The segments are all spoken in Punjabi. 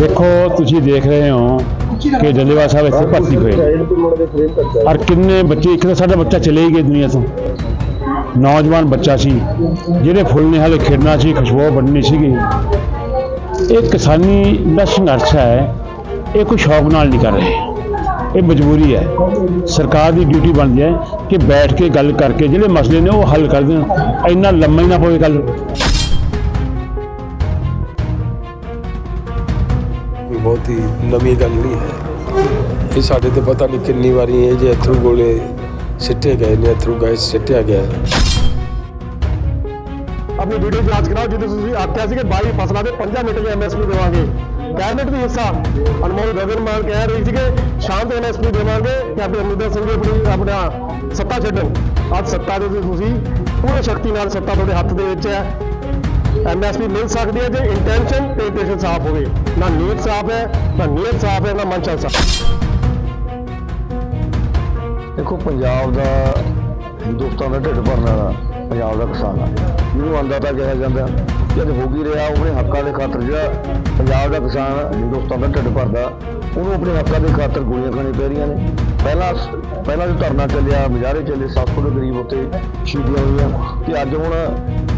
ਦੇਖੋ, ਤੁਸੀਂ ਦੇਖ ਰਹੇ ਹੋ ਕਿ ਜੱਲੇਵਾਲ ਸਾਹਿਬ ਇੱਥੇ ਭਰਤੀ ਹੋਏ ਔਰ ਕਿੰਨੇ ਬੱਚੇ, ਇੱਕ ਤਾਂ ਸਾਡਾ ਬੱਚਾ ਚਲੇ ਹੀ ਗਏ ਦੁਨੀਆ ਤੋਂ। ਨੌਜਵਾਨ ਬੱਚਾ ਸੀ ਜਿਹੜੇ ਫੁੱਲ ਨੇ ਹਾਲੇ ਖਿੜਨਾ ਸੀ, ਖੁਸ਼ਬੂ ਬਣਨੀ ਸੀਗੀ। ਇਹ ਕਿਸਾਨੀ ਦਾ ਸੰਘਰਸ਼ ਹੈ, ਇਹ ਕੋਈ ਸ਼ੌਕ ਨਾਲ ਨਹੀਂ ਕਰ ਰਹੇ। ਇਹ ਮਜਬੂਰੀ ਹੈ। ਸਰਕਾਰ ਦੀ ਡਿਊਟੀ ਬਣਦੀ ਹੈ ਕਿ ਬੈਠ ਕੇ ਗੱਲ ਕਰਕੇ ਜਿਹੜੇ ਮਸਲੇ ਨੇ ਉਹ ਹੱਲ ਕਰ ਦੇਣ। ਇੰਨਾ ਲੰਮਾ ਹੀ ਨਾ ਪਵੇ ਗੱਲ। ਕੋਈ ਬਹੁਤੀ ਨਵੀਂ ਗੱਲ ਨਹੀਂ ਹੈ। ਇਹ ਸਾਡੇ ਤੇ ਪਤਾ ਨਹੀਂ ਕਿੰਨੀ ਵਾਰੀ ਇਹ ਜੇ ਅਥਰੂ ਗੋਲੇ ਸਿੱਟੇ ਗਏ ਨੇ, ਅਥਰੂ ਗੈਸ ਸਿੱਟਿਆ ਗਿਆ। ਆਪਣੀ ਵੀਡੀਓ ਜਾਂਚ ਕਰਾਓ, ਜਿੱਥੇ ਤੁਸੀਂ ਆਖਿਆ ਸੀ ਕਿ 22 ਫਸਲਾਂ ਦੇ 5 ਮਿੰਟ ਦੇ ਐਮਐਸਪੀ ਦੇਵਾਂਗੇ। ਕੈਬਨਿਟ ਵੀ ਹਿੱਸਾ। ਅਨਮੋਲ ਗਗਨ ਕਹਿ ਰਹੀ ਸੀ ਕਿ ਸ਼ਾਂਤ ਐਮਐਸਪੀ ਦੇਵਾਂਗੇ ਕੈਪਟਨ ਅਮਰਿੰਦਰ ਸਿੰਘ ਜੀ ਆਪਣੀ, ਆਪਣਾ ਸੱਤਾ ਛੱਡਣ। ਅੱਜ ਸੱਤਾ ਦੇ ਤੁਸੀਂ ਪੂਰੇ ਸ਼ਕਤੀ ਨਾਲ ਸੱਤਾ ਤੁਹਾਡੇ ਹੱਥ ਦੇ ਵਿੱਚ ਹੈ। ਐਮਐਸਪੀ ਮਿਲ ਸਕਦੀ ਹੈ ਜੇ ਇੰਟੈਂਸ਼ਨ ਤੇ ਇੰਟੈਂਸ਼ਨ ਸਾਫ਼ ਹੋਵੇ। ਨਾ ਨੀਅਤ ਸਾਫ਼ ਹੈ, ਨਾ ਨੀਅਤ ਸਾਫ਼ ਹੈ, ਨਾ ਮਨਸ਼ਾ ਸਾਫ਼। ਦੇਖੋ, ਪੰਜਾਬ ਦਾ ਹਿੰਦੁਸਤਾਨ ਦਾ ਢਿੱਡ ਭਰਨ ਵਾਲਾ ਪੰਜਾਬ ਦਾ ਕਿਸਾਨ ਆ। ਜਿਹਨੂੰ ਅੰਦਾਤਾ ਕਿਹਾ ਜਾਂਦਾ, ਜਦ ਹੋ ਵੀ ਰਿਹਾ ਉਹ ਆਪਣੇ ਹੱਕਾਂ ਦੇ ਖਾਤਰ ਜਿਹੜਾ ਪੰਜਾਬ ਦਾ ਕਿਸਾਨ ਹਿੰਦੁਸਤਾਨ ਦਾ ਢਿੱਡ ਭਰਦਾ, ਉਹਨੂੰ ਆਪਣੇ ਹੱਕਾਂ ਦੇ ਖਾਤਰ ਗੋਲੀਆਂ ਖਾਣੀਆਂ ਪੈ ਰਹੀਆਂ ਨੇ। ਪਹਿਲਾਂ ਪਹਿਲਾਂ ਜੋ ਧਰਨਾ ਚੱਲਿਆ, ਮੁਜ਼ਾਹਰੇ ਚੱਲੇ 700 ਦੇ ਕਰੀਬ ਉੱਤੇ ਸ਼ਹੀਦੀਆਂ ਹੋਈਆਂ ਤੇ ਅੱਜ ਹੁਣ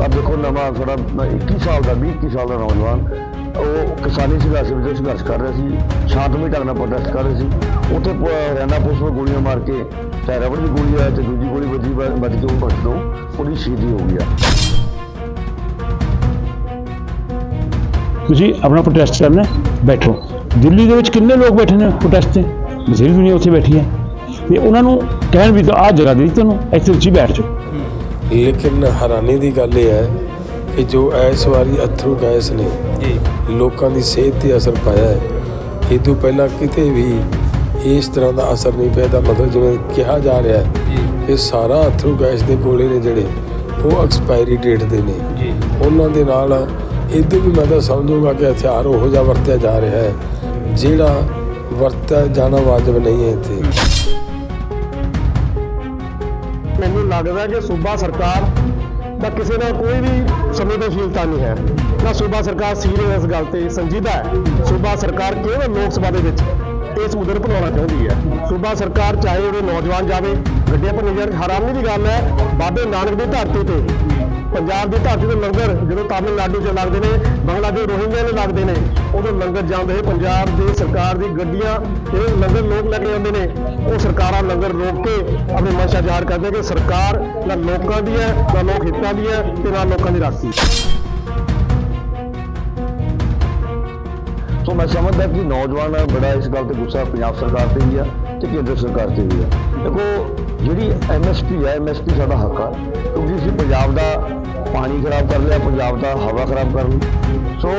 ਆ ਦੇਖੋ ਨਵਾਂ ਥੋੜਾ 21 ਸਾਲ ਦਾ 20 21 ਸਾਲ ਦਾ ਨੌਜਵਾਨ, ਉਹ ਕਿਸਾਨੀ ਸੰਘਰਸ਼ ਵਿੱਚ ਸੰਘਰਸ਼ ਕਰ ਰਿਹਾ ਸੀ ਸ਼ਾਂਤਮਈ ਢੰਗ ਨਾਲ ਪ੍ਰੋਟੈਸਟ ਕਰ ਰਹੇ ਸੀ, ਉੱਥੇ ਪ- ਹਰਿਆਣਾ ਪੁਲਿਸ ਨੂੰ ਗੋਲੀਆਂ ਮਾਰ ਕੇ ਚਾਹੇ ਰਬੜ ਦੀ ਗੋਲੀ ਆ ਤੇ ਦੂਜੀ ਗੋਲੀ ਵੱਜੀ, ਵੱਜ ਕੇ ਉਹ ਭੱਜ ਤੋਂ ਉਹਦੀ ਸ਼ਹੀਦੀ ਹੋ ਗਈ ਤੁਸੀਂ ਆਪਣਾ ਪ੍ਰੋਟੈਸਟ ਕਰਨਾ, ਬੈਠੋ। ਦਿੱਲੀ ਦੇ ਵਿੱਚ ਕਿੰਨੇ ਲੋਕ ਬੈਠੇ ਨੇ ਪ੍ਰੋਟੈਸਟ ਤੇ? ਬਥੇਰੀ ਦੁਨੀਆ ਉੱਥੇ ਬੈਠੀ ਹੈ। ਤੇ ਉਹਨਾਂ ਨੂੰ ਕਹਿਣ ਵੀ ਤਾਂ ਆਹ ਜਗ੍ਹਾ ਦੇ ਦਿੱਤੀ ਤੁਹਾਨੂੰ ਇੱਥੇ ਤੁਸੀਂ ਬੈਠ ਜਾਓ। ਲੇਕਿਨ ਹੈਰਾਨੀ ਦੀ ਗੱਲ ਇਹ ਹੈ ਕਿ ਜੋ ਇਸ ਵਾਰੀ ਅਥਰੂ ਗੈਸ ਨੇ ਲੋਕਾਂ ਦੀ ਸਿਹਤ ਤੇ ਅਸਰ ਪਾਇਆ ਹੈ। ਇਹ ਤੋਂ ਪਹਿਲਾਂ ਕਿਤੇ ਵੀ ਇਸ ਤਰ੍ਹਾਂ ਦਾ ਅਸਰ ਨਹੀਂ ਪਿਆ ਦਾ ਮਤਲਬ ਜਿਵੇਂ ਕਿਹਾ ਜਾ ਰਿਹਾ ਹੈ ਇਹ ਸਾਰਾ ਅਥਰੂ ਗੈਸ ਦੇ ਗੋਲੇ ਨੇ ਜਿਹੜੇ ਉਹ ਐਕਸਪਾਇਰੀ ਡੇਟ ਦੇ ਨੇ। ਉਹਨਾਂ ਦੇ ਨਾਲ ਇਦੋਂ ਵੀ ਮੈਂ ਤਾਂ ਸਮਝੂਗਾ ਕਿ ਹਥਿਆਰ ਉਹੋ ਜਿਹਾ ਵਰਤਿਆ ਜਾ ਰਿਹਾ ਹੈ ਜਿਹੜਾ ਵਰਤਿਆ ਜਾਣਾ ਵਾਜਬ ਨਹੀਂ ਹੈ ਇੱਥੇ। ਮੈਨੂੰ ਲੱਗਦਾ ਕਿ ਸੂਬਾ ਸਰਕਾਰ ਦਾ ਕਿਸੇ ਨਾਲ ਕੋਈ ਵੀ ਸੰਵੇਦਨਸ਼ੀਲਤਾ ਨਹੀਂ ਹੈ। ਨਾ ਸੂਬਾ ਸਰਕਾਰ ਸੀਰੀਅਸ ਗੱਲ ਤੇ ਸੰਜੀਦਾ ਹੈ। ਸੂਬਾ ਸਰਕਾਰ ਕੇਵਲ ਲੋਕ ਸਭਾ ਦੇ ਵਿੱਚ ਇਸ ਮੁੱਦੇ ਨੂੰ ਭੁਲਾਉਣਾ ਚਾਹੁੰਦੀ ਹੈ। ਸੂਬਾ ਸਰਕਾਰ ਚਾਹੇ ਉਹਦੇ ਨੌਜਵਾਨ ਜਾਵੇ ਗੱਡੀਆਂ ਪਰ ਨਿਜਰ ਹੈਰਾਨੀ ਦੀ ਗੱਲ ਹੈ, ਬਾਬੇ ਨਾਨਕ ਦੀ ਧਰਤੀ ਤੇ ਪੰਜਾਬ ਦੀ ਧਰਤੀ ਤੇ ਲੰਗਰ ਜਦੋਂ ਤਾਮਿਲਨਾਡੂ 'ਚ ਲੱਗਦੇ ਨੇ, ਬੰਗਲਾਦੇਸ਼ ਰੋਹਿੰਗਿਆ ਦੇ ਲੱਗਦੇ ਨੇ, ਉਦੋਂ ਲੰਗਰ ਜਾਂਦੇ ਹੋਏ ਪੰਜਾਬ ਦੀ ਸਰਕਾਰ ਦੀ ਗੱਡੀਆਂ ਇਹ ਲੰਗਰ ਲੋਕ ਲੈ ਕੇ ਆਉਂਦੇ ਨੇ। ਉਹ ਸਰਕਾਰਾਂ ਲੰਗਰ ਰੋਕ ਕੇ ਆਪਣੀ ਮਨਸ਼ਾ ਜ਼ਾਹਰ ਕਰਦੇ ਕਿ ਸਰਕਾਰ ਨਾ ਲੋਕਾਂ ਦੀ ਹੈ, ਨਾ ਲੋਕ ਹਿੱਤਾਂ ਦੀ ਹੈ ਤੇ ਨਾ ਲੋਕਾਂ ਦੀ ਰਾਖੀ ਸੋ ਮੈਂ ਸਮਝਦਾ ਕਿ ਨੌਜਵਾਨ ਬੜਾ ਇਸ ਗੱਲ ਤੇ ਗੁੱਸਾ ਪੰਜਾਬ ਸਰਕਾਰ ਤੇ ਵੀ ਆ ਤੇ ਕੇਂਦਰ ਸਰਕਾਰ ਤੇ ਵੀ ਆ। ਦੇਖੋ, ਜਿਹੜੀ ਐਮਐਸਪੀ ਹੈ ਐਮਐਸਪੀ ਸਾਡਾ ਹੱਕ ਆ, ਕਿਉਂਕਿ ਅਸੀਂ ਪੰਜਾਬ ਦਾ ਪਾਣੀ ਖਰਾਬ ਕਰ ਲਿਆ, ਪੰਜਾਬ ਦਾ ਹਵਾ ਖਰਾਬ ਕਰ ਲਈ। ਸੋ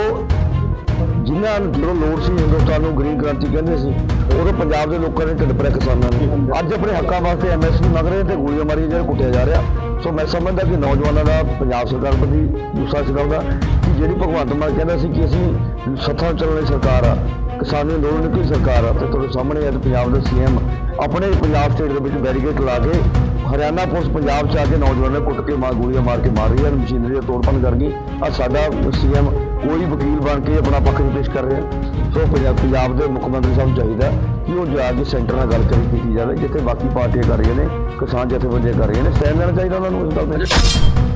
ਜਿਨ੍ਹਾਂ ਨੂੰ ਜਦੋਂ ਲੋੜ ਸੀ, ਹਿੰਦੁਸਤਾਨ ਨੂੰ ਗ੍ਰੀਨ ਕ੍ਰਾਂਤੀ ਕਹਿੰਦੇ ਸੀ, ਉਦੋਂ ਪੰਜਾਬ ਦੇ ਲੋਕਾਂ ਨੇ ਢਿੱਡ ਭਰਿਆ ਕਿਸਾਨਾਂ ਨੇ। ਅੱਜ ਆਪਣੇ ਹੱਕਾਂ ਵਾਸਤੇ ਐਮਐਸਪੀ ਮੰਗ ਰਹੇ ਤੇ ਗੋਲੀਆਂ ਮਾਰੀਆਂ ਜਿਹੜਾ ਕੁੱਟਿਆ ਜਾ ਰਿਹਾ। ਸੋ ਮੈਂ ਸਮਝਦਾ ਕਿ ਨੌਜਵਾਨਾਂ ਦਾ, ਪੰਜਾਬ ਸਰਕਾਰ ਪ੍ਰਤੀ ਗੁੱਸਾ ਇਸ ਗੱਲ ਦਾ ਕਿ ਜਿਹੜੀ ਭਗਵੰਤ ਮਾਨ ਕਹਿੰਦਾ ਸੀ ਕਿ ਅਸੀਂ ਸੱਥਾਂ ਚੱਲਣ ਵਾਲੀ ਸਰਕਾਰ ਆ ਕਿਸਾਨੀ ਅੰਦੋਲਨ ਨਿੱਕੀ ਸਰਕਾਰ ਆ ਤੇ ਤੁਹਾਡੇ ਸਾਹਮਣੇ ਅੱਜ ਪੰਜਾਬ ਦੇ ਸੀਐਮ ਆਪਣੇ ਪੰਜਾਬ ਸਟੇਟ ਦੇ ਵਿੱਚ ਬੈਰੀਕੇਡ ਲਾ ਕੇ ਹਰਿਆਣਾ ਪੁਲਿਸ ਪੰਜਾਬ ਚ ਆ ਕੇ ਨੌਜਵਾਨਾਂ ਨੂੰ ਕੁੱਟ ਕੇ ਮਾਰ ਗੋਲੀਆਂ ਮਾਰ ਕੇ ਮਾਰ ਰਹੀ ਹੈ। ਮਸ਼ੀਨਰੀ ਦਾ ਤੋੜਪਨ ਕਰ ਗਈ। ਆ ਸਾਡਾ ਸੀਐਮ ਕੋਈ ਵਕੀਲ ਬਣ ਕੇ ਆਪਣਾ ਪੱਖ ਨਹੀਂ ਪੇਸ਼ ਕਰ ਰਿਹਾ। ਸੋ ਪੰਜਾਬ ਪੰਜਾਬ ਦੇ ਮੁੱਖ ਮੰਤਰੀ ਸਾਹਿਬ ਨੂੰ ਚਾਹੀਦਾ ਕਿ ਉਹ ਜਾ ਕੇ ਸੈਂਟਰ ਨਾਲ ਗੱਲ ਕਰੀ ਕੀਤੀ ਜਾਵੇ, ਜਿੱਥੇ ਬਾਕੀ ਪਾਰਟੀਆਂ ਕਰ ਰਹੀਆਂ ਨੇ, ਕਿਸਾਨ ਜਥੇਬੰਦੀਆਂ ਕਰ ਰਹੀਆਂ ਨੇ। ਸਹਿਣ ਦੇਣਾ ਚਾਹੀਦਾ ਉਹਨਾਂ ਨੂੰ ਇਸ ਗੱਲ ਤੇ।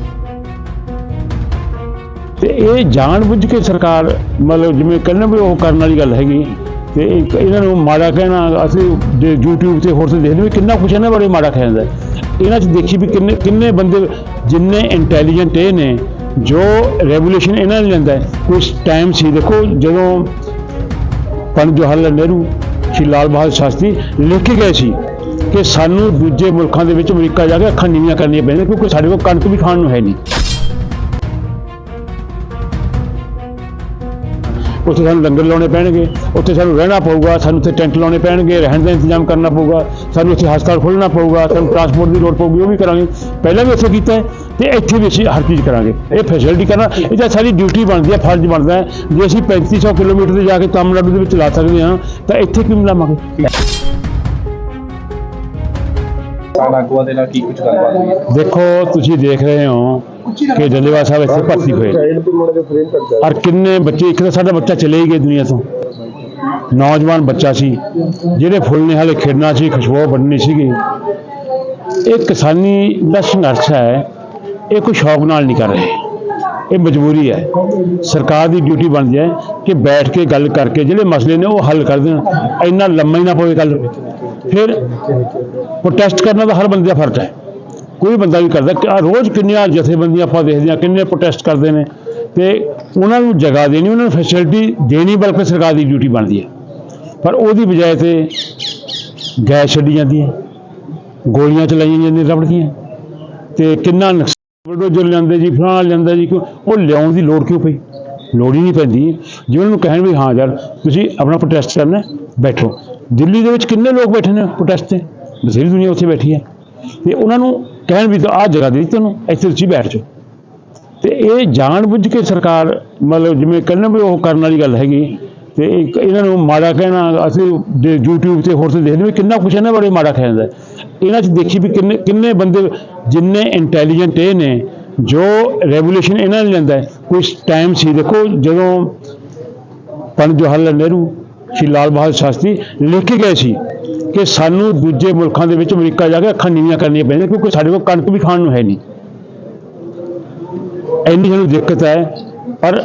ਤੇ ਇਹ ਜਾਣ ਬੁੱਝ ਕੇ ਸਰਕਾਰ, ਮਤਲਬ ਜਿਵੇਂ ਕਹਿੰਦੇ ਵੀ ਉਹ ਕਰਨ ਵਾਲੀ ਗੱਲ ਹੈਗੀ। ਤੇ ਇਹਨਾਂ ਨੂੰ ਮਾੜਾ ਕਹਿਣਾ, ਅਸੀਂ ਜੇ YouTube ਤੇ ਹੋਰ ਤੇ ਦੇਖਦੇ ਵੀ ਕਿੰਨਾ ਕੁਛ ਇਹਨਾਂ ਬਾਰੇ ਮਾੜਾ ਕਹਿ ਜਾਂਦਾ ਇਹਨਾਂ 'ਚ ਦੇਖੀ ਵੀ ਕਿੰਨੇ ਕਿੰਨੇ ਬੰਦੇ ਜਿੰਨੇ ਇੰਟੈਲੀਜੈਂਟ ਇਹ ਨੇ, ਜੋ ਰੈਵੋਲੂਸ਼ਨ ਇਹਨਾਂ ਨੇ ਲੈਂਦਾ ਹੈ। ਕੁਛ ਟਾਈਮ ਸੀ, ਦੇਖੋ ਜਦੋਂ ਪੰਡਿਤ ਜਵਾਹਰ ਲਾਲ ਨਹਿਰੂ, ਸ਼੍ਰੀ ਲਾਲ ਬਹਾਦਰ ਸ਼ਾਸਤਰੀ ਲਿਖ ਕੇ ਗਏ ਸੀ ਕਿ ਸਾਨੂੰ ਦੂਜੇ ਮੁਲਕਾਂ ਦੇ ਵਿੱਚ ਅਮਰੀਕਾ ਜਾ ਕੇ ਅੱਖਾਂ ਨੀਵੀਆਂ ਕਰਨੀਆਂ ਪੈਂਦੀਆਂ ਕਿਉਂਕਿ ਸਾਡੇ ਕੋਲ ਕਣਕ ਵੀ ਖਾਣ ਨੂੰ ਹੈ ਨਹੀਂ। ਉੱਥੇ ਸਾਨੂੰ ਲੰਗਰ ਲਾਉਣੇ ਪੈਣਗੇ, ਉੱਥੇ ਸਾਨੂੰ ਰਹਿਣਾ ਪਊਗਾ, ਸਾਨੂੰ ਉੱਥੇ ਟੈਂਟ ਲਾਉਣੇ ਪੈਣਗੇ, ਰਹਿਣ ਦਾ ਇੰਤਜ਼ਾਮ ਕਰਨਾ ਪਊਗਾ, ਸਾਨੂੰ ਉੱਥੇ ਹਸਪਤਾਲ ਖੋਲ੍ਹਣਾ ਪਊਗਾ, ਸਾਨੂੰ ਟਰਾਂਸਪੋਰਟ ਦੀ ਲੋੜ ਪਊਗੀ, ਉਹ ਵੀ ਕਰਾਂਗੇ। ਪਹਿਲਾਂ ਵੀ ਉੱਥੇ ਕੀਤਾ ਹੈ ਤੇ ਇੱਥੇ ਵੀ ਅਸੀਂ ਹਰ ਚੀਜ਼ ਕਰਾਂਗੇ। ਇਹ ਫੈਸਿਲਿਟੀ ਕਰਨਾ, ਇਹ ਤਾਂ ਸਾਡੀ ਡਿਊਟੀ ਬਣਦੀ ਹੈ, ਫਰਜ਼ ਬਣਦਾ ਹੈ। ਜੇ ਅਸੀਂ 3500 ਕਿਲੋਮੀਟਰ ਤੇ ਜਾ ਕੇ ਤਾਮਿਲਨਾਡੂ ਦੇ ਵਿੱਚ ਲਾ ਸਕਦੇ ਹਾਂ, ਤਾਂ ਇੱਥੇ ਕਿਉਂ ਲਾਵਾਂਗੇ? ਕਿਸਾਨ ਆਗੂਆਂ ਦੇ ਨਾਲ ਕੀ ਕੁਝ ਗੱਲਬਾਤ ਹੋਈ? ਹੈ ਦੇਖੋ, ਤੁਸੀਂ ਦੇਖ ਰਹੇ ਹੋ ਕਿ ਜੱਲੇਵਾਲ ਸਾਹਿਬ ਇੱਥੇ ਭਰਤੀ ਹੋਏ। ਔਰ ਕਿੰਨੇ ਬੱਚੇ, ਇੱਕ ਤਾਂ ਸਾਡਾ ਬੱਚਾ ਚਲੇ ਹੀ ਗਏ ਦੁਨੀਆ ਤੋਂ। ਨੌਜਵਾਨ ਬੱਚਾ ਸੀ, ਜਿਹੜੇ ਫੁੱਲ ਨੇ ਹਾਲੇ ਖੇਡਣਾ ਸੀ, ਖੁਸ਼ਬੂ ਬਣਨੀ ਸੀਗੀ। ਇਹ ਕਿਸਾਨੀ ਦਾ ਸੰਘਰਸ਼ ਹੈ, ਇਹ ਕੋਈ ਸ਼ੌਕ ਨਾਲ ਨਹੀਂ ਕਰ ਰਹੇ। ਇਹ ਮਜਬੂਰੀ ਹੈ। ਸਰਕਾਰ ਦੀ ਡਿਊਟੀ ਬਣਦੀ ਹੈ ਕਿ ਬੈਠ ਕੇ ਗੱਲ ਕਰਕੇ ਜਿਹੜੇ ਮਸਲੇ ਨੇ ਉਹ ਹੱਲ ਕਰ ਦੇਣ। ਇੰਨਾ ਲੰਮਾ ਹੀ ਨਾ ਪਵੇ ਗੱਲ। ਫਿਰ ਪ੍ਰੋਟੈਸਟ ਕਰਨਾ ਤਾਂ ਹਰ ਬੰਦੇ ਦਾ ਫਰਜ਼ ਹੈ। ਕੋਈ ਬੰਦਾ ਵੀ ਕਰਦਾ, ਕਿ ਰੋਜ਼ ਕਿੰਨੀਆਂ ਜਥੇਬੰਦੀਆਂ ਆਪਾਂ ਦੇਖਦੇ ਹਾਂ ਕਿੰਨੇ ਪ੍ਰੋਟੈਸਟ ਕਰਦੇ ਨੇ। ਤੇ ਉਹਨਾਂ ਨੂੰ ਜਗ੍ਹਾ ਦੇਣੀ, ਉਹਨਾਂ ਨੂੰ ਫੈਸਿਲਿਟੀ ਦੇਣੀ ਬਲਕਿ ਸਰਕਾਰ ਦੀ ਡਿਊਟੀ ਬਣਦੀ ਹੈ। ਪਰ ਉਹਦੀ ਬਜਾਏ ਤੇ ਗੈਸ ਛੱਡੀ ਜਾਂਦੀ ਹੈ, ਗੋਲੀਆਂ ਚਲਾਈਆਂ ਜਾਂਦੀਆਂ ਰਬੜ ਦੀਆਂ ਤੇ ਕਿੰਨਾ ਨੁਕਸਾਨ ਜੋ ਲੈਂਦੇ ਜੀ ਫਲਾਂ ਲੈਂਦਾ ਜੀ, ਕਿਉਂ? ਉਹ ਲਿਆਉਣ ਦੀ ਲੋੜ ਕਿਉਂ ਪਈ? ਲੋੜ ਹੀ ਨਹੀਂ ਪੈਂਦੀ। ਜੇ ਉਹਨਾਂ ਨੂੰ ਕਹਿਣ ਵੀ, ਹਾਂ ਯਾਰ, ਤੁਸੀਂ ਆਪਣਾ ਪ੍ਰੋਟੈਸਟ ਕਰਨਾ, ਬੈਠੋ। ਦਿੱਲੀ ਦੇ ਵਿੱਚ ਕਿੰਨੇ ਲੋਕ ਬੈਠੇ ਨੇ ਪ੍ਰੋਟੈਸਟ ਤੇ? ਬਥੇਰੀ ਦੁਨੀਆ ਉੱਥੇ ਬੈਠੀ ਹੈ। ਤੇ ਉਹਨਾਂ ਨੂੰ ਕਹਿਣ ਵੀ ਆਹ ਜਗ੍ਹਾ ਦੇ ਤੁਹਾਨੂੰ ਇੱਥੇ ਤੁਸੀਂ ਬੈਠ ਜਾਓ। ਤੇ ਇਹ ਜਾਣ ਬੁੱਝ ਕੇ ਸਰਕਾਰ, ਮਤਲਬ ਜਿਵੇਂ ਕਹਿੰਦੇ ਵੀ ਉਹ ਕਰਨ ਵਾਲੀ ਗੱਲ ਹੈਗੀ। ਤੇ ਇੱਕ ਇਹਨਾਂ ਨੂੰ ਮਾੜਾ ਕਹਿਣਾ, ਅਸੀਂ ਦੇ- YouTube ਤੇ ਹੋਰ ਤੇ ਦੇਖਦੇ ਵੀ ਕਿੰਨਾ ਕੁਛ ਇਹਨਾਂ ਬਾਰੇ ਮਾੜਾ ਕਹਿ ਜਾਂਦਾ ਇਹਨਾਂ 'ਚ ਦੇਖੀ ਵੀ ਕਿੰਨੇ ਕਿੰਨੇ ਬੰਦੇ ਜਿੰਨੇ ਇੰਟੈਲੀਜੈਂਟ ਇਹ ਨੇ, ਜੋ ਰੈਵੋਲੂਸ਼ਨ ਇਹਨਾਂ ਨੇ ਲੈਂਦਾ ਕੋਈ ਟਾਈਮ ਸੀ, ਦੇਖੋ ਜਦੋਂ ਪੰਡਿਤ ਜਵਾਹਰ ਲਾਲ ਨਹਿਰੂ ਸ਼੍ਰੀ ਲਾਲ ਬਹਾਦਰ ਸ਼ਾਸਤਰੀ ਲਿਖ ਕੇ ਗਏ ਸੀ ਕਿ ਸਾਨੂੰ ਦੂਜੇ ਮੁਲਕਾਂ ਦੇ ਵਿੱਚ ਅਮਰੀਕਾ ਜਾ ਕੇ ਅੱਖਾਂ ਨੀਵੀਆਂ ਕਰਨੀਆਂ ਪੈਂਦੀਆਂ ਕਿਉਂਕਿ ਸਾਡੇ ਕੋਲ ਕਣਕ ਵੀ ਖਾਣ ਨੂੰ ਹੈ ਨਹੀਂ। ਇੰਨੀ ਸਾਨੂੰ ਦਿੱਕਤ ਹੈ, ਪਰ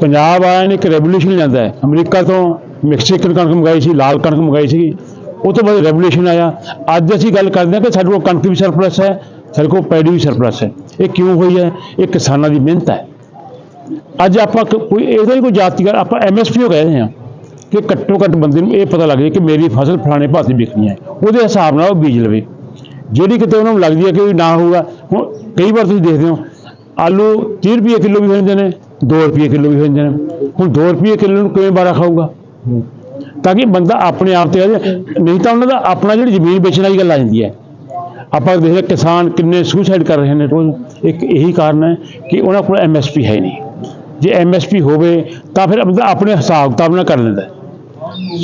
ਪੰਜਾਬ ਆਇਆ ਨੇ ਇੱਕ ਰੈਵੋਲੂਸ਼ਨ ਲਿਆਂਦਾ ਹੈ। ਅਮਰੀਕਾ ਤੋਂ ਮੈਕਸੀਕਨ ਕਣਕ ਮੰਗਾਈ ਸੀ, ਲਾਲ ਕਣਕ ਮੰਗਾਈ ਸੀ। ਉਹ ਤੋਂ ਬਾਅਦ ਰੈਵੋਲੂਸ਼ਨ ਆਇਆ। ਅੱਜ ਅਸੀਂ ਗੱਲ ਕਰਦੇ ਹਾਂ ਕਿ ਸਾਡੇ ਕੋਲ ਕਣਕ ਵੀ ਸਰਪਲਸ ਹੈ, ਸਾਡੇ ਕੋਲ ਪੈਡੀ ਵੀ ਸਰਪਲਸ ਹੈ। ਇਹ ਕਿਉਂ ਹੋਈ ਹੈ? ਇਹ ਕਿਸਾਨਾਂ ਦੀ ਮਿਹਨਤ ਹੈ। ਅੱਜ ਆਪਾਂ ਕੋਈ ਇਹਦਾ ਹੀ ਕੋਈ ਜਾਤੀ ਕਰ ਆਪਾਂ ਐਮਐਸਪੀ ਕਹਿ ਰਹੇ ਹਾਂ। ਕਿ ਘੱਟੋ ਘੱਟ ਬੰਦੇ ਨੂੰ ਇਹ ਪਤਾ ਲੱਗ ਜਾਏ ਕਿ ਮੇਰੀ ਫਸਲ ਫਲਾਣੇ ਭਾਅ ਵਿਕਣੀ ਹੈ। ਉਹਦੇ ਹਿਸਾਬ ਨਾਲ ਉਹ ਬੀਜ ਲਵੇ। ਜਿਹੜੀ ਕਿਤੇ ਉਹਨਾਂ ਨੂੰ ਲੱਗਦੀ ਹੈ ਕਿ ਵੀ ਨਾ ਹੋਊਗਾ, ਹੁਣ ਕਈ ਵਾਰ ਤੁਸੀਂ ਦੇਖਦੇ ਹੋ, ਆਲੂ 30 ਰੁਪਏ ਕਿਲੋ ਵੀ ਹੋ ਜਾਂਦੇ ਨੇ 2 ਰੁਪਏ ਕਿਲੋ ਵੀ ਹੋ ਜਾਂਦੇ ਨੇ। ਹੁਣ 2 ਰੁਪਏ ਕਿਲੋ ਨੂੰ ਕਿਵੇਂ ਬਾਰਾ ਖਾਊਗਾ? ਤਾਂ ਕਿ ਬੰਦਾ ਆਪਣੇ ਆਪ ਤੇ ਆ ਜਾਏ। ਨਹੀਂ ਤਾਂ ਉਹਨਾਂ ਦਾ ਆਪਣਾ ਜਿਹੜੀ ਜ਼ਮੀਨ ਵੇਚਣ ਵਾਲੀ ਗੱਲ ਆ ਜਾਂਦੀ ਹੈ। ਆਪਾਂ ਦੇਖਦੇ ਕਿਸਾਨ ਕਿੰਨੇ ਸੁਸਾਈਡ ਕਰ ਰਹੇ ਨੇ ਰੋਜ਼। ਇੱਕ ਇਹੀ ਕਾਰਨ ਹੈ ਕਿ ਉਹਨਾਂ ਕੋਲ ਐਮਐਸਪੀ ਹੈ ਨਹੀਂ। ਜੇ ਐਮਐਸਪੀ ਹੋਵੇ ਤਾਂ ਫਿਰ ਬੰਦਾ ਆਪਣੇ ਹਿਸਾਬ ਕਿਤਾਬ ਨਾਲ ਕਰ ਲੈਂਦਾ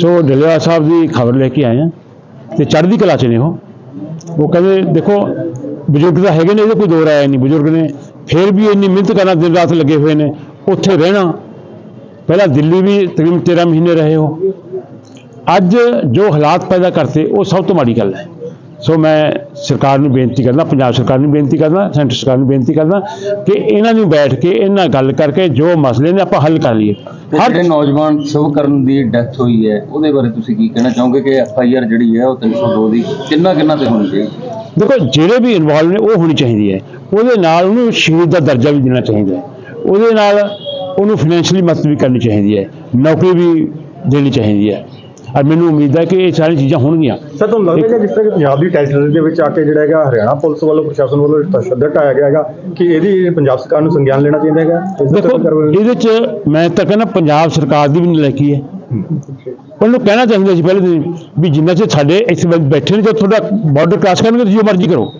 ਸੋ ਡੱਲੇਵਾਲ ਸਾਹਿਬ ਦੀ ਖਬਰ ਲੈ ਕੇ ਆਏ ਹਾਂ ਤੇ ਚੜ੍ਹਦੀ ਕਲਾ ਚ ਨੇ ਉਹ। ਉਹ ਕਹਿੰਦੇ, ਦੇਖੋ, ਬਜ਼ੁਰਗ ਤਾਂ ਹੈਗੇ ਨੇ, ਇਹਦੇ ਕੋਈ ਦੋ ਰਾਏ ਨਹੀਂ। ਬਜ਼ੁਰਗ ਨੇ ਫਿਰ ਵੀ ਇੰਨੀ ਮਿਹਨਤ ਕਰਨਾ, ਦਿਨ ਰਾਤ ਲੱਗੇ ਹੋਏ ਨੇ, ਉੱਥੇ ਰਹਿਣਾ। ਪਹਿਲਾਂ ਦਿੱਲੀ ਵੀ ਤਕਰੀਬਨ 13 ਮਹੀਨੇ ਰਹੇ ਹੋ ਅੱਜ ਜੋ ਹਾਲਾਤ ਪੈਦਾ ਕਰਤੇ, ਉਹ ਸਭ ਤੋਂ ਮਾੜੀ ਗੱਲ ਹੈ। ਸੋ ਮੈਂ ਸਰਕਾਰ ਨੂੰ ਬੇਨਤੀ ਕਰਦਾ ਪੰਜਾਬ ਸਰਕਾਰ ਨੂੰ ਬੇਨਤੀ ਕਰਦਾ ਸੈਂਟਰ ਸਰਕਾਰ ਨੂੰ ਬੇਨਤੀ ਕਰਦਾ ਕਿ ਇਹਨਾਂ ਨੂੰ ਬੈਠ ਕੇ ਇਹਨਾਂ ਗੱਲ ਕਰਕੇ ਜੋ ਮਸਲੇ ਨੇ ਆਪਾਂ ਹੱਲ ਕਰ ਲਈਏ। ਹਰ ਜਿਹੜੇ ਨੌਜਵਾਨ ਸ਼ੁਭਕਰਨ ਦੀ ਡੈਥ ਹੋਈ ਹੈ ਉਹਦੇ ਬਾਰੇ ਤੁਸੀਂ ਕੀ ਕਹਿਣਾ ਚਾਹੋਗੇ ਕਿ ਐਫ ਆਈ ਆਰ ਜਿਹੜੀ ਹੈ ਉਹ 302 ਦੀ ਕਿੰਨਾ ਕਿੰਨਾ ਤੇ ਹੋਣੀ ਚਾਹੀਦੀ ਦੇਖੋ ਜਿਹੜੇ ਵੀ ਇਨਵੋਲਵ ਨੇ ਉਹ ਹੋਣੀ ਚਾਹੀਦੀ ਹੈ। ਉਹਦੇ ਨਾਲ ਉਹਨੂੰ ਸ਼ਹੀਦ ਦਾ ਦਰਜਾ ਵੀ ਦੇਣਾ ਚਾਹੀਦਾ ਹੈ। ਉਹਦੇ ਨਾਲ ਉਹਨੂੰ ਫਾਈਨੈਂਸ਼ੀਅਲੀ ਮਦਦ ਵੀ ਕਰਨੀ ਚਾਹੀਦੀ ਹੈ। ਨੌਕਰੀ ਵੀ ਦੇਣੀ ਚਾਹੀਦੀ ਹੈ। ਔਰ ਮੈਨੂੰ ਉਮੀਦ ਹੈ ਕਿ ਇਹ ਸਾਰੀਆਂ ਚੀਜ਼ਾਂ ਹੋਣਗੀਆਂ। ਸਰ ਤੁਹਾਨੂੰ ਲੱਗਦਾ ਹੈ ਜਿਸ ਤਰ੍ਹਾਂ ਕਿ ਪੰਜਾਬ ਦੀ ਟੈਰੀਟਰੀ ਦੇ ਵਿੱਚ ਆ ਕੇ ਜਿਹੜਾ ਹੈਗਾ ਹਰਿਆਣਾ ਪੁਲਿਸ ਵੱਲੋਂ ਪ੍ਰਸ਼ਾਸਨ ਵੱਲੋਂ ਤਸ਼ੱਦਦ ਢਾਇਆ ਗਿਆ ਹੈਗਾ ਕਿ ਇਹਦੀ ਪੰਜਾਬ ਸਰਕਾਰ ਨੂੰ ਸੰਗਿਆਨ ਲੈਣਾ ਚਾਹੀਦਾ ਹੈਗਾ? ਇਹਦੇ ਚ ਮੈਂ ਤਾਂ ਕਹਿੰਦਾ ਪੰਜਾਬ ਸਰਕਾਰ ਦੀ ਵੀ ਨਲਾਇਕੀ ਹੈ। ਉਹਨੂੰ ਕਹਿਣਾ ਚਾਹੀਦਾ ਸੀ ਪਹਿਲੇ ਦਿਨ ਵੀ ਜਿੰਨਾ ਚਿਰ ਸਾਡੇ ਇੱਥੇ ਬੈਠੇ ਨੇ ਜੇ ਤੁਹਾਡਾ ਬਾਰਡਰ ਕ੍ਰਾਸ ਕਰਨਗੇ ਜੋ ਮਰਜ਼ੀ ਕਰੋ।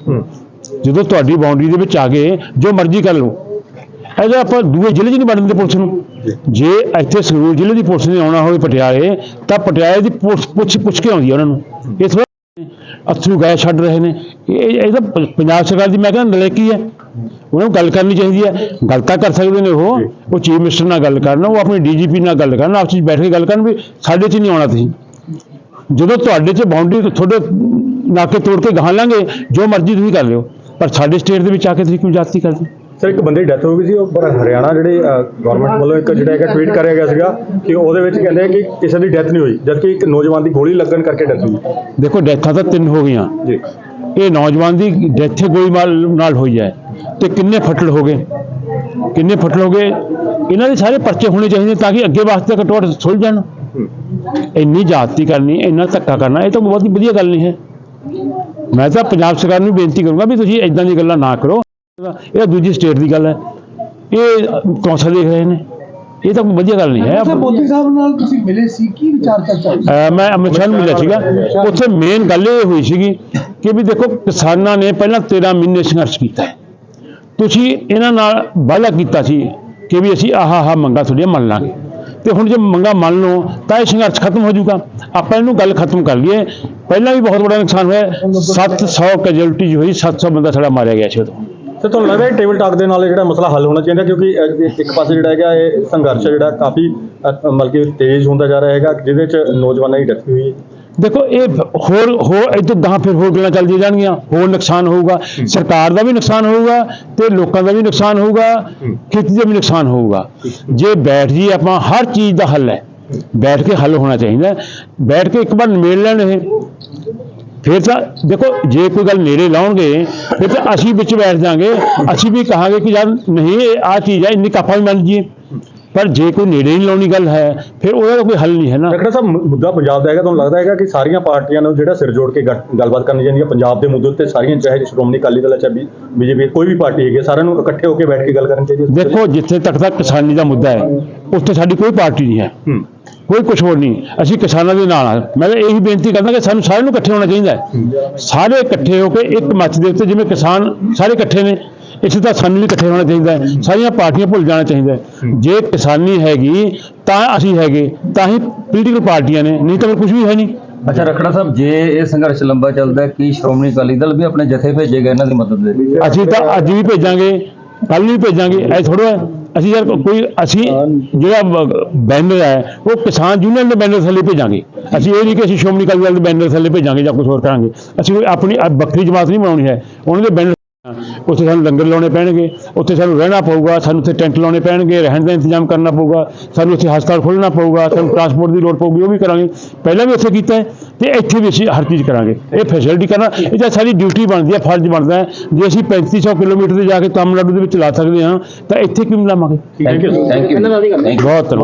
ਜਦੋਂ ਤੁਹਾਡੀ ਬਾਉਂਡਰੀ ਦੇ ਵਿੱਚ ਆ ਗਏ ਜੋ ਮਰਜ਼ੀ ਕਰ ਲਓ। ਇਹਦਾ ਆਪਾਂ ਦੂਏ ਜ਼ਿਲ੍ਹੇ 'ਚ ਨਹੀਂ ਦਿੰਦੇ ਪੁਲਿਸ ਨੂੰ। ਜੇ। ਇੱਥੇ ਸੰਗਰੂਰ ਜ਼ਿਲ੍ਹੇ ਦੀ ਪੁਲਿਸ ਨੇ ਆਉਣਾ ਹੋਵੇ ਪਟਿਆਲੇ ਤਾਂ ਪਟਿਆਲੇ ਦੀ ਪੁਲਿਸ ਪੁੱਛ ਪੁੱਛ ਕੇ ਆਉਂਦੀ ਹੈ ਉਹਨਾਂ ਨੂੰ। ਇਹ ਥੋੜ੍ਹਾ ਅਥਰੂ ਗਏ ਛੱਡ ਰਹੇ ਨੇ। ਇਹ ਇਹ ਤਾਂ ਪੰਜਾਬ ਸਰਕਾਰ ਦੀ ਮੈਂ ਕਹਿੰਦਾ ਨਲਾਇਕੀ ਹੈ ਉਹਨਾਂ ਨੂੰ ਗੱਲ ਕਰਨੀ ਚਾਹੀਦੀ ਹੈ ਗੱਲ ਤਾਂ ਕਰ ਸਕਦੇ ਨੇ ਉਹ। ਉਹ ਚੀਫ ਮਿਨਿਸਟਰ ਨਾਲ ਗੱਲ ਕਰਨ ਉਹ ਆਪਣੇ ਡੀਜੀਪੀ ਨਾਲ ਗੱਲ ਕਰਨ ਆਪਸ ਵਿੱਚ ਬੈਠ ਕੇ ਗੱਲ ਕਰਨ ਵੀ ਸਾਡੇ 'ਚ ਨਹੀਂ ਆਉਣਾ ਤੁਸੀਂ। ਜਦੋਂ ਤੁਹਾਡੇ 'ਚ ਬਾਉਂਡਰੀ ਤੁਹਾਡੇ ਨਾਕੇ ਤੋੜ ਕੇ ਗਾਹਾਂ ਲਾਂਗੇ ਜੋ ਮਰਜ਼ੀ ਤੁਸੀਂ ਕਰ ਲਿਓ। ਪਰ ਸਾਡੇ ਸਟੇਟ ਦੇ ਵਿੱਚ ਆ ਕੇ ਤੁਸੀਂ ਕਿਉਂ ਜਾਤੀ ਕਰਦੇ? ਸਰ ਇੱਕ ਬੰਦੇ ਦੀ ਡੈਥ ਹੋ ਗਈ ਸੀ ਉਹ ਪਰ ਹਰਿਆਣਾ ਜਿਹੜੇ ਗਵਰਨਮੈਂਟ ਵੱਲੋਂ ਇੱਕ ਜਿਹੜਾ ਹੈਗਾ ਟਵੀਟ ਕਰਿਆ ਗਿਆ ਸੀਗਾ ਕਿ ਉਹਦੇ ਵਿੱਚ ਕਹਿੰਦੇ ਆ ਕਿ ਕਿਸੇ ਦੀ ਡੈਥ ਨਹੀਂ ਹੋਈ ਜਦਕਿ ਇੱਕ ਨੌਜਵਾਨ ਦੀ ਗੋਲੀ ਲੱਗਣ ਕਰਕੇ ਡੈਥ ਹੋਈ। ਦੇਖੋ ਡੈਥਾਂ ਤਾਂ ਤਿੰਨ ਹੋ ਗਈਆਂ। ਜੀ। ਇਹ ਨੌਜਵਾਨ ਦੀ ਡੈਥ ਗੋਲੀ ਨਾਲ ਹੋਈ ਹੈ। ਤੇ ਕਿੰਨੇ ਫੱਟੜ ਹੋ ਗਏ? ਕਿੰਨੇ ਫੱਟੜ ਹੋ ਗਏ? ਇਹਨਾਂ ਦੇ ਸਾਰੇ ਪਰਚੇ ਹੋਣੇ ਚਾਹੀਦੇ ਤਾਂ ਕਿ ਅੱਗੇ ਵਾਸਤੇ ਘਟੋਟ ਸੁਲਝ ਜਾਣ। ਇੰਨੀ ਜਾਤੀ ਕਰਨੀ ਇੰਨਾ ਧੱਕਾ ਕਰਨਾ ਇਹ ਤਾਂ ਬਹੁਤ ਹੀ ਵਧੀਆ ਗੱਲ ਨਹੀਂ ਹੈ। ਮੈਂ ਤਾਂ ਪੰਜਾਬ ਸਰਕਾਰ ਨੂੰ ਬੇਨਤੀ ਕਰੂੰਗਾ ਵੀ ਤੁਸੀਂ ਇਦਾਂ ਦੀ ਗੱਲਾਂ ਨਾ ਕਰੋ। ਇਹ ਦੂਜੀ ਸਟੇਟ ਦੀ ਗੱਲ ਹੈ। ਇਹ ਕੌਂਸਲ ਦੇਖ ਰਹੇ ਨੇ। ਇਹ ਤਾਂ ਕੋਈ ਵਧੀਆ ਗੱਲ ਨਹੀਂ ਹੈ। ਮੋਦੀ ਸਾਹਿਬ ਨਾਲ ਤੁਸੀਂ ਮਿਲੇ ਸੀ। ਕੀ ਵਿਚਾਰ ਚਰਚਾ ਮੈਂ ਅਮਿਤ ਸ਼ਾਹ ਨੂੰ ਮਿਲਿਆ ਸੀਗਾ। ਉੱਥੇ ਮੇਨ ਗੱਲ ਇਹ ਹੋਈ ਸੀਗੀ ਕਿ ਵੀ ਦੇਖੋ ਕਿਸਾਨਾਂ ਨੇ ਪਹਿਲਾਂ 13 ਮਹੀਨੇ ਸੰਘਰਸ਼ ਕੀਤਾ ਤੁਸੀਂ ਇਹਨਾਂ ਨਾਲ ਵਾਅਦਾ ਕੀਤਾ ਸੀ ਕਿ ਵੀ ਅਸੀਂ ਆਹ ਆਹ ਮੰਗਾ ਤੁਹਾਡੀਆਂ ਮੰਨ ਲਾਂਗੇ। ਤੇ ਹੁਣ ਜੇ ਮੰਗਾ ਮੰਨ ਲਓ ਤਾਂ ਇਹ ਸੰਘਰਸ਼ ਖਤਮ ਹੋ ਜਾਊਗਾ। ਆਪਾਂ ਇਹਨੂੰ ਗੱਲ ਖਤਮ ਕਰ ਲਈਏ। ਪਹਿਲਾਂ ਵੀ ਬਹੁਤ ਬੜਾ ਨੁਕਸਾਨ ਹੋਇਆ। 700 ਕੈਜੁਅਲਟੀ ਹੋਈ 700 ਬੰਦਾ ਸਾਡਾ ਮਾਰਿਆ ਗਿਆ ਸੀ ਉਦੋਂ। ਤੇ ਤੁਹਾਨੂੰ ਲੱਗਦਾ ਹੈ ਟੇਬਲ ਟਾਕ ਦੇ ਨਾਲ ਇਹ ਜਿਹੜਾ ਮਸਲਾ ਹੱਲ ਹੋਣਾ ਚਾਹੀਦਾ ਕਿਉਂਕਿ ਇੱਕ ਪਾਸੇ ਜਿਹੜਾ ਹੈਗਾ ਇਹ ਸੰਘਰਸ਼ ਜਿਹੜਾ ਕਾਫੀ ਅਹ, ਮਤਲਬ ਕਿ ਤੇਜ਼ ਹੁੰਦਾ ਜਾ ਰਿਹਾ ਹੈਗਾ ਜਿਹਦੇ ਚ ਨੌਜਵਾਨਾਂ ਦੀ ਡੈਥ ਹੋਈ ਹੈ। ਦੇਖੋ ਇਹ ਹੋਰ ਹੋਰ ਇਹ ਤੋਂ ਗਾਂ ਫਿਰ ਹੋਰ ਗੱਲਾਂ ਚੱਲਦੀਆਂ ਜਾਣਗੀਆਂ। ਹੋਰ ਨੁਕਸਾਨ ਹੋਊਗਾ। ਸਰਕਾਰ ਦਾ ਵੀ ਨੁਕਸਾਨ ਹੋਊਗਾ ਤੇ ਲੋਕਾਂ ਦਾ ਵੀ ਨੁਕਸਾਨ ਹੋਊਗਾ। ਖੇਤੀ ਦਾ ਵੀ ਨੁਕਸਾਨ ਹੋਊਗਾ। ਜੇ ਬੈਠ ਜੀ ਆਪਾਂ ਹਰ ਚੀਜ਼ ਦਾ ਹੱਲ ਹੈ। ਬੈਠ ਕੇ ਹੱਲ ਹੋਣਾ ਚਾਹੀਦਾ। ਹੈ। ਬੈਠ ਕੇ ਇੱਕ ਵਾਰ ਨਿਬੇੜ ਲੈਣ ਇਹ। ਫਿਰ ਤਾਂ ਦੇਖੋ, ਜੇ ਕੋਈ ਗੱਲ ਨੇੜੇ ਲਾਉਣਗੇ, ਫਿਰ ਤਾਂ ਅਸੀਂ ਵਿੱਚ ਬੈਠ ਜਾਾਂਗੇ, ਅਸੀਂ ਵੀ ਕਹਾਂਗੇ ਕਿ ਯਾਰ ਨਹੀਂ, ਇਹ ਆ ਚੀਜ਼ ਹੈ, ਇੰਨੀ ਕਾਫਾ ਵੀ ਮੰਨ ਜੀਏ ਪਰ ਜੇ ਕੋਈ ਨੇੜੇ ਨਹੀਂ ਲਾਉਣੀ ਗੱਲ ਹੈ ਫਿਰ ਉਹਦਾ ਕੋਈ ਹੱਲ ਨਹੀਂ ਹੈ ਨਾ। ਰਖੜਾ ਸਾਹਿਬ ਮੁੱਦਾ ਪੰਜਾਬ ਦਾ ਹੈਗਾ ਤੁਹਾਨੂੰ ਲੱਗਦਾ ਹੈਗਾ ਕਿ ਸਾਰੀਆਂ ਪਾਰਟੀਆਂ ਨੂੰ ਜਿਹੜਾ ਸਿਰ ਜੋੜ ਕੇ ਗੱਲ- ਗੱਲਬਾਤ ਕਰਨੀ ਚਾਹੀਦੀ ਹੈ ਪੰਜਾਬ ਦੇ ਮੁੱਦੇ ਉੱਤੇ ਸਾਰੀਆਂ ਚਾਹੇ ਸ਼੍ਰੋਮਣੀ ਅਕਾਲੀ ਦਲ ਚਾਹੇ ਬੀਜੇਪੀ ਕੋਈ ਵੀ ਪਾਰਟੀ ਹੈਗੀ ਸਾਰਿਆਂ ਨੂੰ ਇਕੱਠੇ ਹੋ ਕੇ ਬੈਠ ਕੇ ਗੱਲ ਕਰਨੀ ਚਾਹੀਦੀ ਹੈ। ਦੇਖੋ ਜਿੱਥੇ ਤੱਕ ਦਾ ਕਿਸਾਨੀ ਦਾ ਮੁੱਦਾ ਹੈ ਉੱਥੇ ਸਾਡੀ ਕੋਈ ਪਾਰਟੀ ਨਹੀਂ ਹੈ। ਕੋਈ ਕੁਝ ਹੋਰ ਨਹੀਂ। ਅਸੀਂ ਕਿਸਾਨਾਂ ਦੇ ਨਾਲ ਹਾਂ। ਮੈਂ ਤਾਂ ਇਹੀ ਬੇਨਤੀ ਕਰਦਾ ਕਿ ਸਾਨੂੰ ਸਾਰਿਆਂ ਨੂੰ ਇਕੱਠੇ ਹੋਣਾ ਚਾਹੀਦਾ ਹੈ। ਸਾਰੇ ਇਕੱਠੇ ਹੋ ਕੇ ਇੱਕ ਮੱਚ ਦੇ ਉੱਤੇ ਜਿਵੇਂ ਕਿਸਾਨ ਸਾਰੇ ਇਕੱਠੇ ਨੇ। ਇਸੇ ਤਰ੍ਹਾਂ ਸਾਨੂੰ ਵੀ ਇਕੱਠੇ ਹੋਣਾ ਚਾਹੀਦਾ ਹੈ। ਸਾਰੀਆਂ ਪਾਰਟੀਆਂ ਭੁੱਲ ਜਾਣਾ ਚਾਹੀਦਾ ਹੈ। ਜੇ ਕਿਸਾਨੀ ਹੈਗੀ ਤਾਂ ਅਸੀਂ ਹੈਗੇ ਤਾਂ ਹੀ ਪੋਲੀਟੀਕਲ ਪਾਰਟੀਆਂ ਨੇ ਨਹੀਂ ਤਾਂ ਕੁਝ ਵੀ ਹੈ ਨਹੀਂ। ਅੱਛਾ ਰਖੜਾ ਸਾਹਿਬ ਜੇ ਇਹ ਸੰਘਰਸ਼ ਲੰਬਾ ਚੱਲਦਾ ਹੈ ਕੀ ਸ਼੍ਰੋਮਣੀ ਅਕਾਲੀ ਦਲ ਵੀ ਆਪਣੇ ਜਥੇ ਭੇਜੇਗਾ ਇਹਨਾਂ ਦੀ ਮਦਦ ਦੇ ਲਈ? ਅਸੀਂ ਤਾਂ ਅੱਜ ਵੀ ਭੇਜਾਂਗੇ ਕੱਲ ਵੀ ਭੇਜਾਂਗੇ ਐ ਥੋੜਾ ਅਸੀਂ ਯਾਰ ਕੋਈ ਅਸੀਂ ਜਿਹੜਾ ਬੈਨਰ ਹੈ ਉਹ ਕਿਸਾਨ ਯੂਨੀਅਨ ਦੇ ਬੈਨਰ ਥੱਲੇ ਭੇਜਾਂਗੇ। ਅਸੀਂ ਇਹ ਨਹੀਂ ਕਿ ਅਸੀਂ ਸ਼੍ਰੋਮਣੀ ਅਕਾਲੀ ਦਲ ਦੇ ਬੈਨਰ ਥੱਲੇ ਭੇਜਾਂਗੇ ਜਾਂ ਕੁਝ ਹੋਰ ਕਰਾਂਗੇ। ਅਸੀਂ ਕੋਈ ਆਪਣੀ ਅ- ਵੱਖਰੀ ਜਮਾਤ ਨਹੀਂ ਬਣਾਉਣੀ ਹੈ। ਉਹਨਾਂ ਦੇ ਬੈਨਰ ਉੱਥੇ ਸਾਨੂੰ ਲੰਗਰ ਲਾਉਣੇ ਪੈਣਗੇ ਉੱਥੇ ਸਾਨੂੰ ਰਹਿਣਾ ਪਊਗਾ ਸਾਨੂੰ ਉੱਥੇ ਟੈਂਟ ਲਾਉਣੇ ਪੈਣਗੇ ਰਹਿਣ ਦਾ ਇੰਤਜ਼ਾਮ ਕਰਨਾ ਪਊਗਾ ਸਾਨੂੰ ਉੱਥੇ ਹਸਪਤਾਲ ਖੋਲ੍ਹਣਾ ਪਊਗਾ ਸਾਨੂੰ ਟਰਾਂਸਪੋਰਟ ਦੀ ਲੋੜ ਪਊਗੀ ਉਹ ਵੀ ਕਰਾਂਗੇ। ਪਹਿਲਾਂ ਵੀ ਉੱਥੇ ਕੀਤਾ ਹੈ ਤੇ ਇੱਥੇ ਵੀ ਅਸੀਂ ਹਰ ਚੀਜ਼ ਕਰਾਂਗੇ। ਇਹ ਫੈਸਿਲਿਟੀ ਕਰਨਾ ਇਹ ਤਾਂ ਸਾਡੀ ਡਿਊਟੀ ਬਣਦੀ ਹੈ ਫਰਜ਼ ਬਣਦਾ ਹੈ। ਜੇ ਅਸੀਂ 3500 ਕਿਲੋਮੀਟਰ ਤੇ ਜਾ ਕੇ ਤਾਮਿਲਨਾਡੂ ਦੇ ਵਿੱਚ ਲਾ ਸਕਦੇ ਹਾਂ ਤਾਂ ਇੱਥੇ ਕਿਉਂ ਨਹੀਂ ਲਾਵਾਂਗੇ? ਥੈਂਕ ਯੂ ਥੈਂਕ ਯੂ ਬਹੁਤ ਧੰਨਵਾਦ।